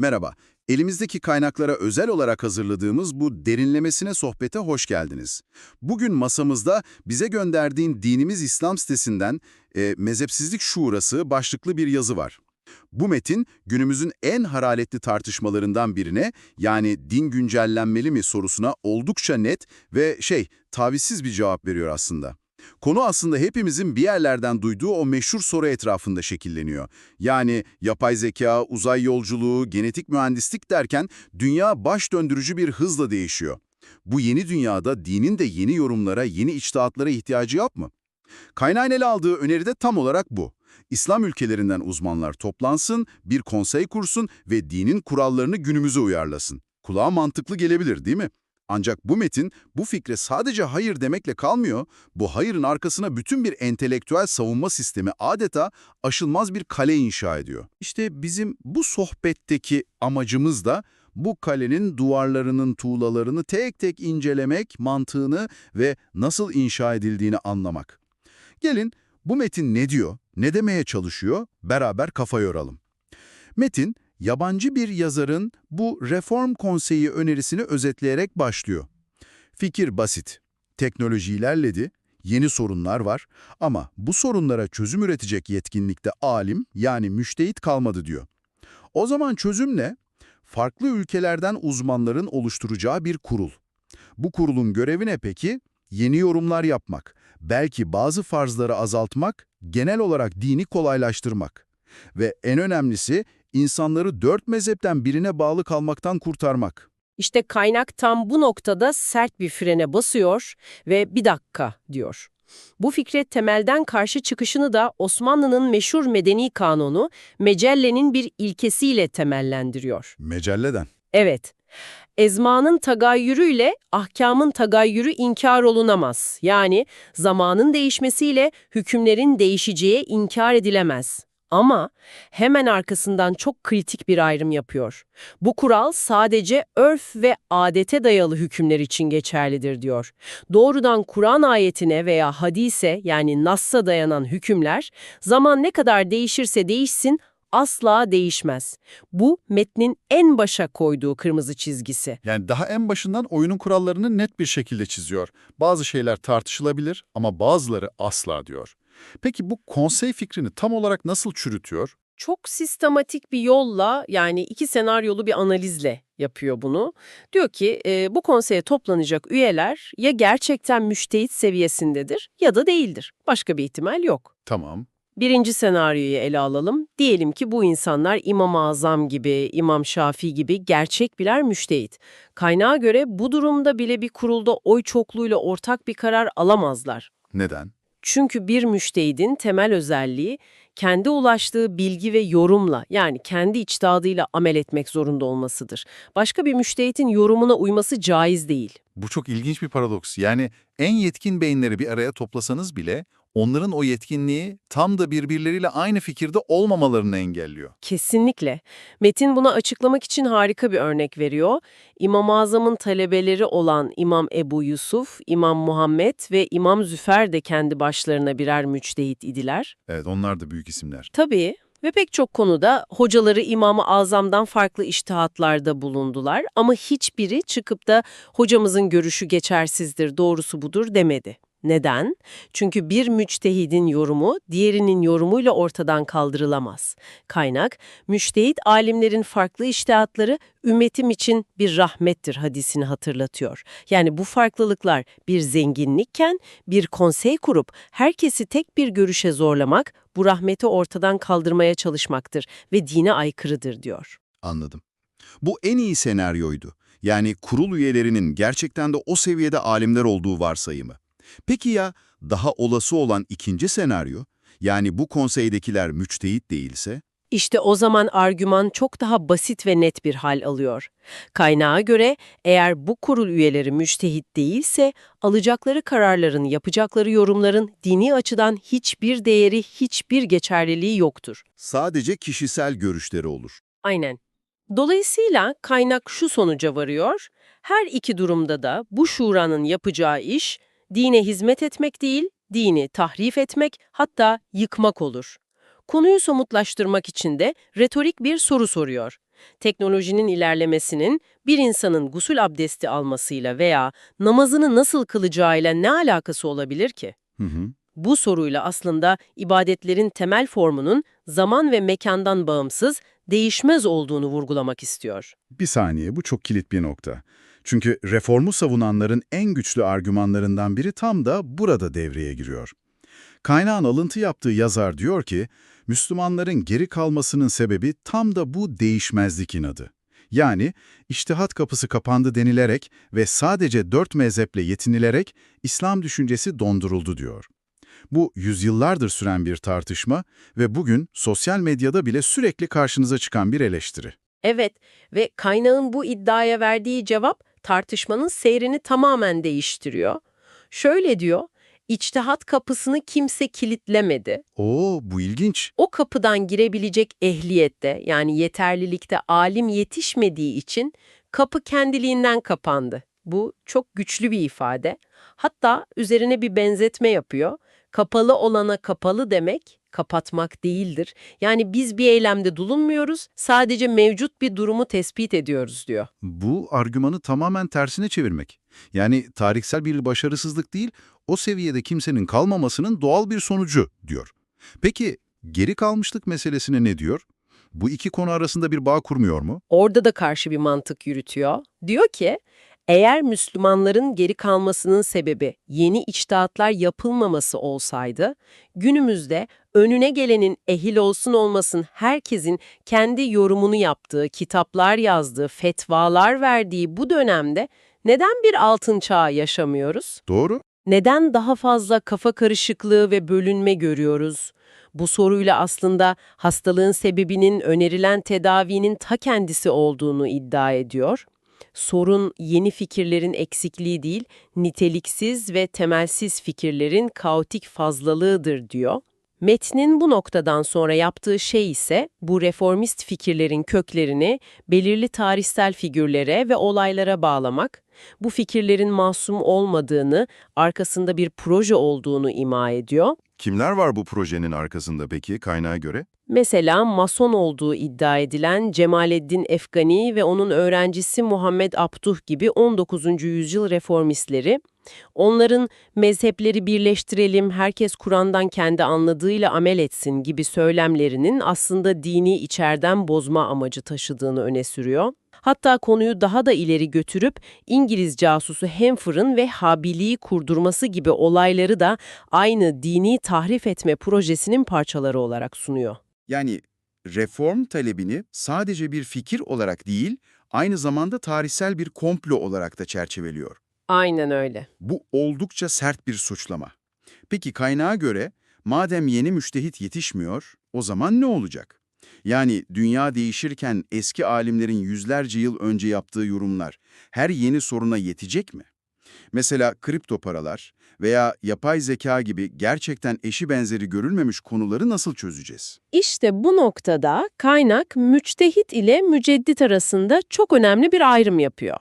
Merhaba, elimizdeki kaynaklara özel olarak hazırladığımız bu derinlemesine sohbete hoş geldiniz. Bugün masamızda bize gönderdiğin Dinimiz İslam sitesinden e, Mezhepsizlik Şurası başlıklı bir yazı var. Bu metin günümüzün en hararetli tartışmalarından birine yani din güncellenmeli mi sorusuna oldukça net ve şey tavizsiz bir cevap veriyor aslında. Konu aslında hepimizin bir yerlerden duyduğu o meşhur soru etrafında şekilleniyor. Yani yapay zeka, uzay yolculuğu, genetik mühendislik derken dünya baş döndürücü bir hızla değişiyor. Bu yeni dünyada dinin de yeni yorumlara, yeni içtihatlara ihtiyacı yok mu? Kaynağın ele aldığı öneri de tam olarak bu. İslam ülkelerinden uzmanlar toplansın, bir konsey kursun ve dinin kurallarını günümüze uyarlasın. Kulağa mantıklı gelebilir değil mi? Ancak bu metin bu fikre sadece hayır demekle kalmıyor, bu hayırın arkasına bütün bir entelektüel savunma sistemi adeta aşılmaz bir kale inşa ediyor. İşte bizim bu sohbetteki amacımız da bu kalenin duvarlarının tuğlalarını tek tek incelemek, mantığını ve nasıl inşa edildiğini anlamak. Gelin bu metin ne diyor, ne demeye çalışıyor beraber kafa yoralım. Metin, yabancı bir yazarın bu reform konseyi önerisini özetleyerek başlıyor. Fikir basit. Teknoloji ilerledi, yeni sorunlar var ama bu sorunlara çözüm üretecek yetkinlikte alim yani müştehit kalmadı diyor. O zaman çözüm ne? Farklı ülkelerden uzmanların oluşturacağı bir kurul. Bu kurulun görevi ne peki? Yeni yorumlar yapmak, belki bazı farzları azaltmak, genel olarak dini kolaylaştırmak. Ve en önemlisi insanları dört mezhepten birine bağlı kalmaktan kurtarmak. İşte kaynak tam bu noktada sert bir frene basıyor ve bir dakika diyor. Bu fikre temelden karşı çıkışını da Osmanlı'nın meşhur medeni kanunu Mecelle'nin bir ilkesiyle temellendiriyor. Mecelleden. Evet, ezmanın tagayyürüyle ahkamın tagayyürü inkar olunamaz. Yani zamanın değişmesiyle hükümlerin değişeceği inkar edilemez. Ama hemen arkasından çok kritik bir ayrım yapıyor. Bu kural sadece örf ve adete dayalı hükümler için geçerlidir diyor. Doğrudan Kur'an ayetine veya hadise yani Nass'a dayanan hükümler zaman ne kadar değişirse değişsin asla değişmez. Bu metnin en başa koyduğu kırmızı çizgisi. Yani daha en başından oyunun kurallarını net bir şekilde çiziyor. Bazı şeyler tartışılabilir ama bazıları asla diyor. Peki bu konsey fikrini tam olarak nasıl çürütüyor? Çok sistematik bir yolla yani iki senaryolu bir analizle yapıyor bunu. Diyor ki e, bu konseye toplanacak üyeler ya gerçekten müştehit seviyesindedir ya da değildir. Başka bir ihtimal yok. Tamam. Birinci senaryoyu ele alalım. Diyelim ki bu insanlar İmam-ı Azam gibi, İmam Şafii gibi gerçek birer müştehit. Kaynağa göre bu durumda bile bir kurulda oy çokluğuyla ortak bir karar alamazlar. Neden? Çünkü bir müştehidin temel özelliği kendi ulaştığı bilgi ve yorumla yani kendi içtihadıyla amel etmek zorunda olmasıdır. Başka bir müştehitin yorumuna uyması caiz değil. Bu çok ilginç bir paradoks. Yani en yetkin beyinleri bir araya toplasanız bile onların o yetkinliği tam da birbirleriyle aynı fikirde olmamalarını engelliyor. Kesinlikle. Metin buna açıklamak için harika bir örnek veriyor. İmam-ı Azam'ın talebeleri olan İmam Ebu Yusuf, İmam Muhammed ve İmam Züfer de kendi başlarına birer müçtehit idiler. Evet onlar da büyük isimler. Tabii ve pek çok konuda hocaları İmam-ı Azam'dan farklı iştihatlarda bulundular ama hiçbiri çıkıp da hocamızın görüşü geçersizdir, doğrusu budur demedi. Neden? Çünkü bir müçtehidin yorumu diğerinin yorumuyla ortadan kaldırılamaz. Kaynak, müçtehit alimlerin farklı iştihatları ümmetim için bir rahmettir hadisini hatırlatıyor. Yani bu farklılıklar bir zenginlikken bir konsey kurup herkesi tek bir görüşe zorlamak bu rahmeti ortadan kaldırmaya çalışmaktır ve dine aykırıdır diyor. Anladım. Bu en iyi senaryoydu. Yani kurul üyelerinin gerçekten de o seviyede alimler olduğu varsayımı. Peki ya daha olası olan ikinci senaryo, yani bu konseydekiler müçtehit değilse? İşte o zaman argüman çok daha basit ve net bir hal alıyor. Kaynağa göre eğer bu kurul üyeleri müçtehit değilse alacakları kararların, yapacakları yorumların dini açıdan hiçbir değeri, hiçbir geçerliliği yoktur. Sadece kişisel görüşleri olur. Aynen. Dolayısıyla kaynak şu sonuca varıyor. Her iki durumda da bu şuranın yapacağı iş dine hizmet etmek değil, dini tahrif etmek hatta yıkmak olur. Konuyu somutlaştırmak için de retorik bir soru soruyor. Teknolojinin ilerlemesinin bir insanın gusül abdesti almasıyla veya namazını nasıl kılacağıyla ne alakası olabilir ki? Hı hı. Bu soruyla aslında ibadetlerin temel formunun zaman ve mekandan bağımsız, değişmez olduğunu vurgulamak istiyor. Bir saniye, bu çok kilit bir nokta. Çünkü reformu savunanların en güçlü argümanlarından biri tam da burada devreye giriyor. Kaynağın alıntı yaptığı yazar diyor ki, Müslümanların geri kalmasının sebebi tam da bu değişmezlik inadı. Yani iştihat kapısı kapandı denilerek ve sadece dört mezheple yetinilerek İslam düşüncesi donduruldu diyor. Bu yüzyıllardır süren bir tartışma ve bugün sosyal medyada bile sürekli karşınıza çıkan bir eleştiri. Evet ve kaynağın bu iddiaya verdiği cevap tartışmanın seyrini tamamen değiştiriyor. Şöyle diyor, içtihat kapısını kimse kilitlemedi. Oo, bu ilginç. O kapıdan girebilecek ehliyette yani yeterlilikte alim yetişmediği için kapı kendiliğinden kapandı. Bu çok güçlü bir ifade. Hatta üzerine bir benzetme yapıyor. Kapalı olana kapalı demek kapatmak değildir. Yani biz bir eylemde bulunmuyoruz, sadece mevcut bir durumu tespit ediyoruz diyor. Bu argümanı tamamen tersine çevirmek. Yani tarihsel bir başarısızlık değil, o seviyede kimsenin kalmamasının doğal bir sonucu diyor. Peki geri kalmışlık meselesine ne diyor? Bu iki konu arasında bir bağ kurmuyor mu? Orada da karşı bir mantık yürütüyor. Diyor ki, eğer Müslümanların geri kalmasının sebebi yeni içtihatlar yapılmaması olsaydı, günümüzde önüne gelenin ehil olsun olmasın herkesin kendi yorumunu yaptığı, kitaplar yazdığı, fetvalar verdiği bu dönemde neden bir altın çağı yaşamıyoruz? Doğru. Neden daha fazla kafa karışıklığı ve bölünme görüyoruz? Bu soruyla aslında hastalığın sebebinin önerilen tedavinin ta kendisi olduğunu iddia ediyor. Sorun yeni fikirlerin eksikliği değil, niteliksiz ve temelsiz fikirlerin kaotik fazlalığıdır diyor. Metnin bu noktadan sonra yaptığı şey ise bu reformist fikirlerin köklerini belirli tarihsel figürlere ve olaylara bağlamak, bu fikirlerin masum olmadığını, arkasında bir proje olduğunu ima ediyor. Kimler var bu projenin arkasında peki kaynağa göre? Mesela mason olduğu iddia edilen Cemaleddin Efgani ve onun öğrencisi Muhammed Abduh gibi 19. yüzyıl reformistleri, onların mezhepleri birleştirelim, herkes Kur'an'dan kendi anladığıyla amel etsin gibi söylemlerinin aslında dini içerden bozma amacı taşıdığını öne sürüyor. Hatta konuyu daha da ileri götürüp İngiliz casusu Hemfer'ın ve Habili'yi kurdurması gibi olayları da aynı dini tahrif etme projesinin parçaları olarak sunuyor. Yani reform talebini sadece bir fikir olarak değil, aynı zamanda tarihsel bir komplo olarak da çerçeveliyor. Aynen öyle. Bu oldukça sert bir suçlama. Peki kaynağa göre, madem yeni müştehit yetişmiyor, o zaman ne olacak? Yani dünya değişirken eski alimlerin yüzlerce yıl önce yaptığı yorumlar her yeni soruna yetecek mi? Mesela kripto paralar veya yapay zeka gibi gerçekten eşi benzeri görülmemiş konuları nasıl çözeceğiz? İşte bu noktada kaynak müçtehit ile müceddit arasında çok önemli bir ayrım yapıyor.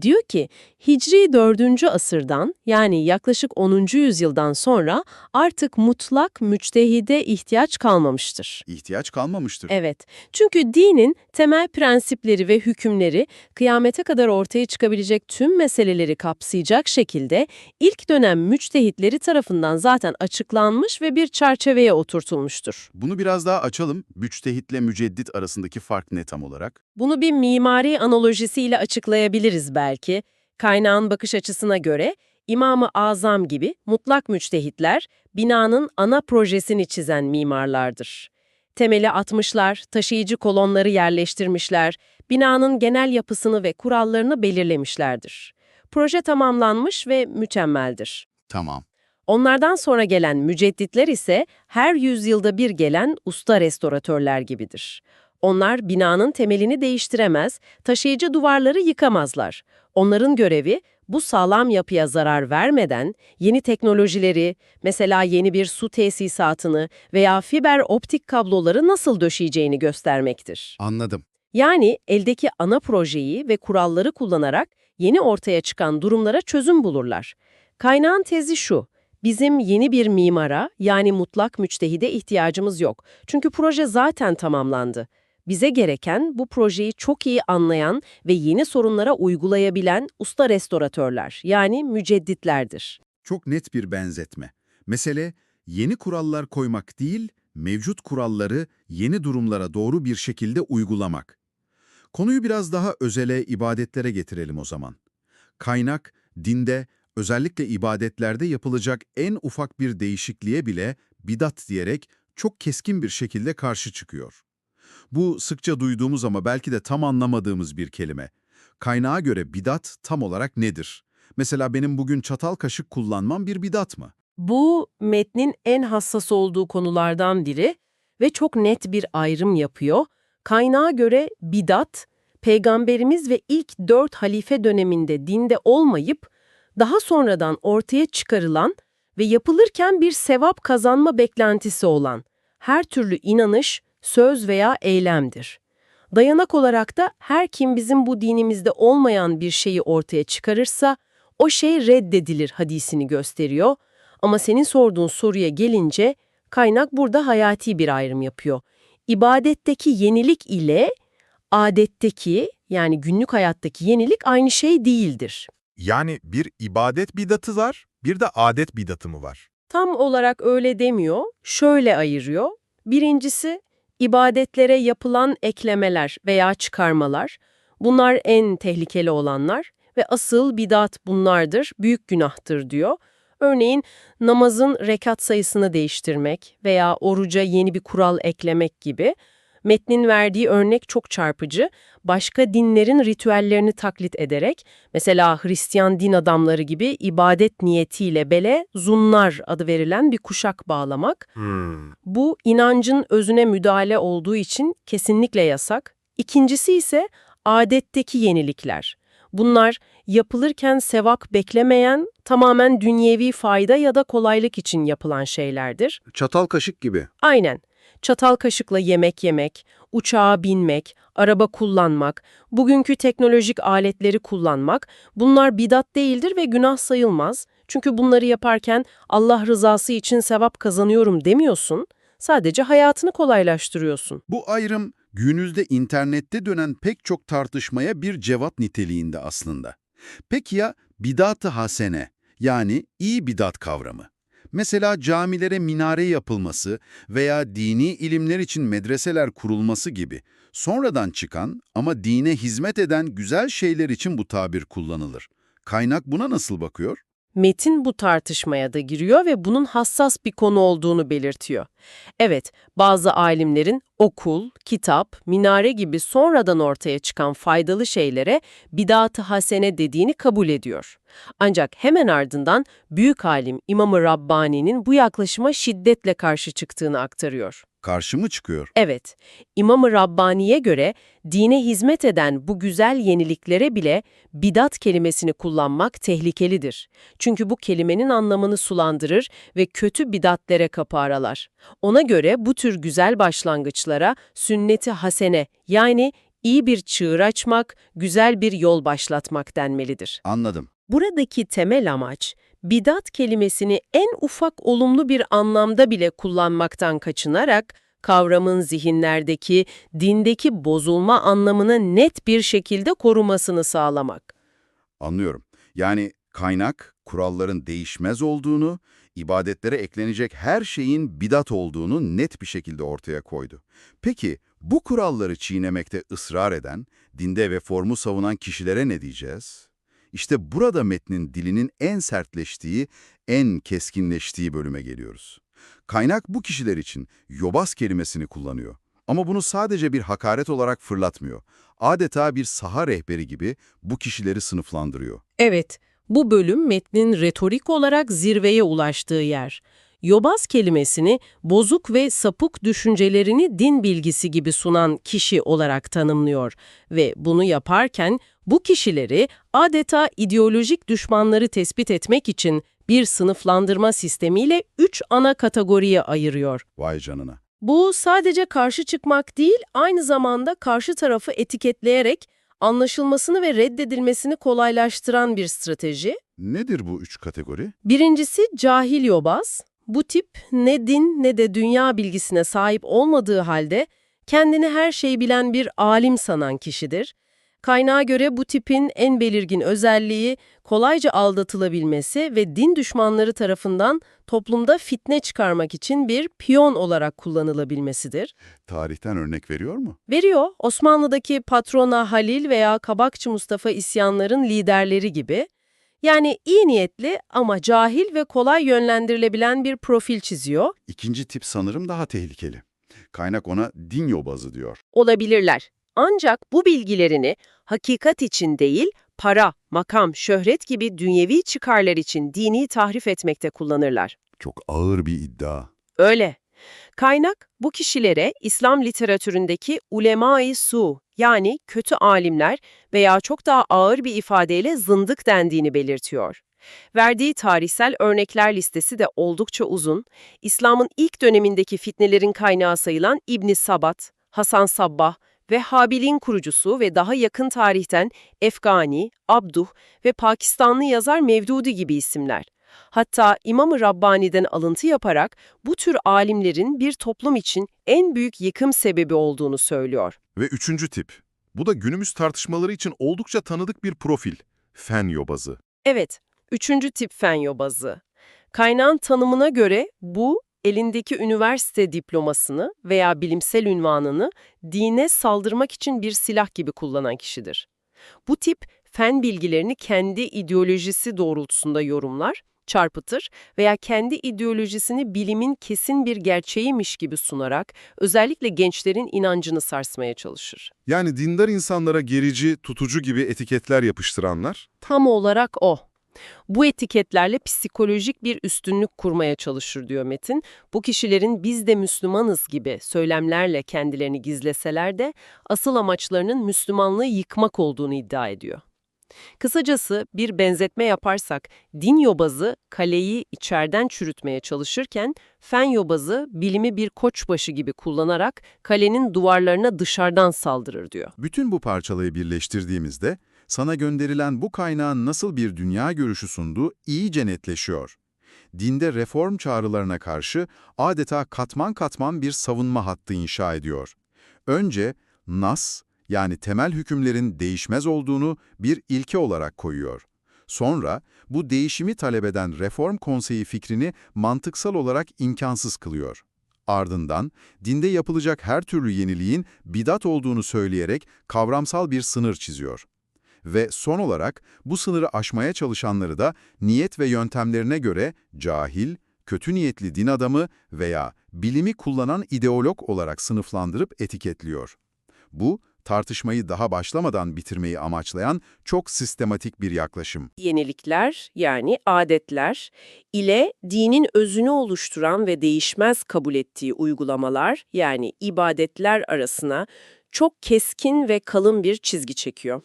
Diyor ki Hicri 4. asırdan yani yaklaşık 10. yüzyıldan sonra artık mutlak müçtehide ihtiyaç kalmamıştır. İhtiyaç kalmamıştır. Evet, çünkü dinin temel prensipleri ve hükümleri kıyamete kadar ortaya çıkabilecek tüm meseleleri kapsayacak şekilde ilk dönem müçtehitleri tarafından zaten açıklanmış ve bir çerçeveye oturtulmuştur. Bunu biraz daha açalım. Müçtehitle müceddit arasındaki fark ne tam olarak? Bunu bir mimari analojisiyle açıklayabiliriz belki. Kaynağın bakış açısına göre İmam-ı Azam gibi mutlak müçtehitler binanın ana projesini çizen mimarlardır. Temeli atmışlar, taşıyıcı kolonları yerleştirmişler, binanın genel yapısını ve kurallarını belirlemişlerdir. Proje tamamlanmış ve mükemmeldir. Tamam. Onlardan sonra gelen mücedditler ise her yüzyılda bir gelen usta restoratörler gibidir. Onlar binanın temelini değiştiremez, taşıyıcı duvarları yıkamazlar. Onların görevi bu sağlam yapıya zarar vermeden yeni teknolojileri, mesela yeni bir su tesisatını veya fiber optik kabloları nasıl döşeyeceğini göstermektir. Anladım. Yani eldeki ana projeyi ve kuralları kullanarak yeni ortaya çıkan durumlara çözüm bulurlar. Kaynağın tezi şu, bizim yeni bir mimara yani mutlak müçtehide ihtiyacımız yok. Çünkü proje zaten tamamlandı. Bize gereken bu projeyi çok iyi anlayan ve yeni sorunlara uygulayabilen usta restoratörler, yani mücedditlerdir. Çok net bir benzetme. Mesele yeni kurallar koymak değil, mevcut kuralları yeni durumlara doğru bir şekilde uygulamak. Konuyu biraz daha özele, ibadetlere getirelim o zaman. Kaynak, dinde, özellikle ibadetlerde yapılacak en ufak bir değişikliğe bile bidat diyerek çok keskin bir şekilde karşı çıkıyor. Bu sıkça duyduğumuz ama belki de tam anlamadığımız bir kelime. Kaynağa göre bidat tam olarak nedir? Mesela benim bugün çatal kaşık kullanmam bir bidat mı? Bu metnin en hassas olduğu konulardan biri ve çok net bir ayrım yapıyor. Kaynağa göre bidat, peygamberimiz ve ilk dört halife döneminde dinde olmayıp, daha sonradan ortaya çıkarılan ve yapılırken bir sevap kazanma beklentisi olan her türlü inanış, söz veya eylemdir. Dayanak olarak da her kim bizim bu dinimizde olmayan bir şeyi ortaya çıkarırsa, o şey reddedilir hadisini gösteriyor. Ama senin sorduğun soruya gelince kaynak burada hayati bir ayrım yapıyor. İbadetteki yenilik ile adetteki yani günlük hayattaki yenilik aynı şey değildir. Yani bir ibadet bidatı var, bir de adet bidatı mı var? Tam olarak öyle demiyor, şöyle ayırıyor. Birincisi, ibadetlere yapılan eklemeler veya çıkarmalar. Bunlar en tehlikeli olanlar ve asıl bidat bunlardır, büyük günahtır diyor. Örneğin namazın rekat sayısını değiştirmek veya oruca yeni bir kural eklemek gibi. Metnin verdiği örnek çok çarpıcı. Başka dinlerin ritüellerini taklit ederek, mesela Hristiyan din adamları gibi ibadet niyetiyle bele zunnar adı verilen bir kuşak bağlamak. Bu inancın özüne müdahale olduğu için kesinlikle yasak. İkincisi ise adetteki yenilikler. Bunlar yapılırken sevap beklemeyen, tamamen dünyevi fayda ya da kolaylık için yapılan şeylerdir. Çatal kaşık gibi. Aynen. Çatal kaşıkla yemek yemek, uçağa binmek, araba kullanmak, bugünkü teknolojik aletleri kullanmak bunlar bidat değildir ve günah sayılmaz. Çünkü bunları yaparken Allah rızası için sevap kazanıyorum demiyorsun. Sadece hayatını kolaylaştırıyorsun. Bu ayrım günümüzde internette dönen pek çok tartışmaya bir cevap niteliğinde aslında. Peki ya bidat-ı hasene yani iyi bidat kavramı? Mesela camilere minare yapılması veya dini ilimler için medreseler kurulması gibi sonradan çıkan ama dine hizmet eden güzel şeyler için bu tabir kullanılır. Kaynak buna nasıl bakıyor? Metin bu tartışmaya da giriyor ve bunun hassas bir konu olduğunu belirtiyor. Evet, bazı alimlerin okul, kitap, minare gibi sonradan ortaya çıkan faydalı şeylere bidat-ı hasene dediğini kabul ediyor. Ancak hemen ardından büyük alim İmam-ı Rabbani'nin bu yaklaşıma şiddetle karşı çıktığını aktarıyor. Karşı mı çıkıyor? Evet, İmam-ı Rabbani'ye göre dine hizmet eden bu güzel yeniliklere bile bidat kelimesini kullanmak tehlikelidir. Çünkü bu kelimenin anlamını sulandırır ve kötü bidatlere kapı aralar. Ona göre bu tür güzel başlangıçlara sünnet-i hasene yani iyi bir çığır açmak, güzel bir yol başlatmak denmelidir. Anladım. Buradaki temel amaç, bidat kelimesini en ufak olumlu bir anlamda bile kullanmaktan kaçınarak, kavramın zihinlerdeki, dindeki bozulma anlamını net bir şekilde korumasını sağlamak. Anlıyorum. Yani kaynak, kuralların değişmez olduğunu, ibadetlere eklenecek her şeyin bidat olduğunu net bir şekilde ortaya koydu. Peki bu kuralları çiğnemekte ısrar eden, dinde ve formu savunan kişilere ne diyeceğiz? İşte burada metnin dilinin en sertleştiği, en keskinleştiği bölüme geliyoruz. Kaynak bu kişiler için yobaz kelimesini kullanıyor. Ama bunu sadece bir hakaret olarak fırlatmıyor. Adeta bir saha rehberi gibi bu kişileri sınıflandırıyor. Evet, bu bölüm metnin retorik olarak zirveye ulaştığı yer. Yobaz kelimesini bozuk ve sapık düşüncelerini din bilgisi gibi sunan kişi olarak tanımlıyor ve bunu yaparken bu kişileri adeta ideolojik düşmanları tespit etmek için bir sınıflandırma sistemiyle üç ana kategoriye ayırıyor. Vay canına. Bu sadece karşı çıkmak değil, aynı zamanda karşı tarafı etiketleyerek anlaşılmasını ve reddedilmesini kolaylaştıran bir strateji. Nedir bu üç kategori? Birincisi cahil yobaz. Bu tip ne din ne de dünya bilgisine sahip olmadığı halde kendini her şeyi bilen bir alim sanan kişidir. Kaynağa göre bu tipin en belirgin özelliği kolayca aldatılabilmesi ve din düşmanları tarafından toplumda fitne çıkarmak için bir piyon olarak kullanılabilmesidir. Tarihten örnek veriyor mu? Veriyor, Osmanlı'daki Patrona Halil veya Kabakçı Mustafa isyanların liderleri gibi. Yani iyi niyetli ama cahil ve kolay yönlendirilebilen bir profil çiziyor. İkinci tip sanırım daha tehlikeli. Kaynak ona din yobazı diyor. olabilirler. Ancak bu bilgilerini hakikat için değil, para, makam, şöhret gibi dünyevi çıkarlar için dini tahrif etmekte kullanırlar. Çok ağır bir iddia. Öyle. Kaynak bu kişilere İslam literatüründeki ulema-i su yani kötü alimler veya çok daha ağır bir ifadeyle zındık dendiğini belirtiyor. Verdiği tarihsel örnekler listesi de oldukça uzun. İslam'ın ilk dönemindeki fitnelerin kaynağı sayılan İbn Sabat, Hasan Sabbah, Vehhabiliğin kurucusu ve daha yakın tarihten Efgani, Abduh ve Pakistanlı yazar Mevdudi gibi isimler. Hatta İmam-ı Rabbani'den alıntı yaparak bu tür alimlerin bir toplum için en büyük yıkım sebebi olduğunu söylüyor. Ve üçüncü tip. Bu da günümüz tartışmaları için oldukça tanıdık bir profil. Fen yobazı. Evet, üçüncü tip fen yobazı. Kaynağın tanımına göre bu, elindeki üniversite diplomasını veya bilimsel ünvanını dine saldırmak için bir silah gibi kullanan kişidir. Bu tip fen bilgilerini kendi ideolojisi doğrultusunda yorumlar, çarpıtır veya kendi ideolojisini bilimin kesin bir gerçeğiymiş gibi sunarak özellikle gençlerin inancını sarsmaya çalışır. Yani dindar insanlara gerici, tutucu gibi etiketler yapıştıranlar, Tam olarak o. Bu etiketlerle psikolojik bir üstünlük kurmaya çalışır diyor Metin. Bu kişilerin biz de Müslümanız gibi söylemlerle kendilerini gizleseler de asıl amaçlarının Müslümanlığı yıkmak olduğunu iddia ediyor. Kısacası bir benzetme yaparsak din yobazı kaleyi içeriden çürütmeye çalışırken fen yobazı bilimi bir koçbaşı gibi kullanarak kalenin duvarlarına dışarıdan saldırır diyor. Bütün bu parçalayı birleştirdiğimizde sana gönderilen bu kaynağın nasıl bir dünya görüşü sunduğu iyice netleşiyor. Dinde reform çağrılarına karşı adeta katman katman bir savunma hattı inşa ediyor. Önce nas yani temel hükümlerin değişmez olduğunu bir ilke olarak koyuyor. Sonra bu değişimi talep eden reform konseyi fikrini mantıksal olarak imkansız kılıyor. Ardından dinde yapılacak her türlü yeniliğin bidat olduğunu söyleyerek kavramsal bir sınır çiziyor. Ve son olarak bu sınırı aşmaya çalışanları da niyet ve yöntemlerine göre cahil, kötü niyetli din adamı veya bilimi kullanan ideolog olarak sınıflandırıp etiketliyor. Bu, tartışmayı daha başlamadan bitirmeyi amaçlayan çok sistematik bir yaklaşım. yenilikler yani adetler ile dinin özünü oluşturan ve değişmez kabul ettiği uygulamalar yani ibadetler arasına çok keskin ve kalın bir çizgi çekiyor.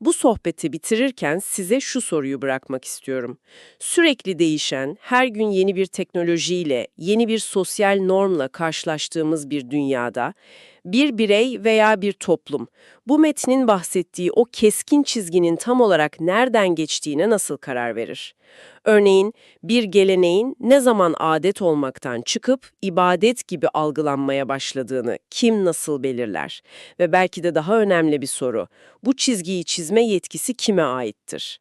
Bu sohbeti bitirirken size şu soruyu bırakmak istiyorum. Sürekli değişen, her gün yeni bir teknolojiyle, yeni bir sosyal normla karşılaştığımız bir dünyada bir birey veya bir toplum bu metnin bahsettiği o keskin çizginin tam olarak nereden geçtiğine nasıl karar verir? Örneğin bir geleneğin ne zaman adet olmaktan çıkıp ibadet gibi algılanmaya başladığını kim nasıl belirler? Ve belki de daha önemli bir soru, bu çizgiyi çizme yetkisi kime aittir?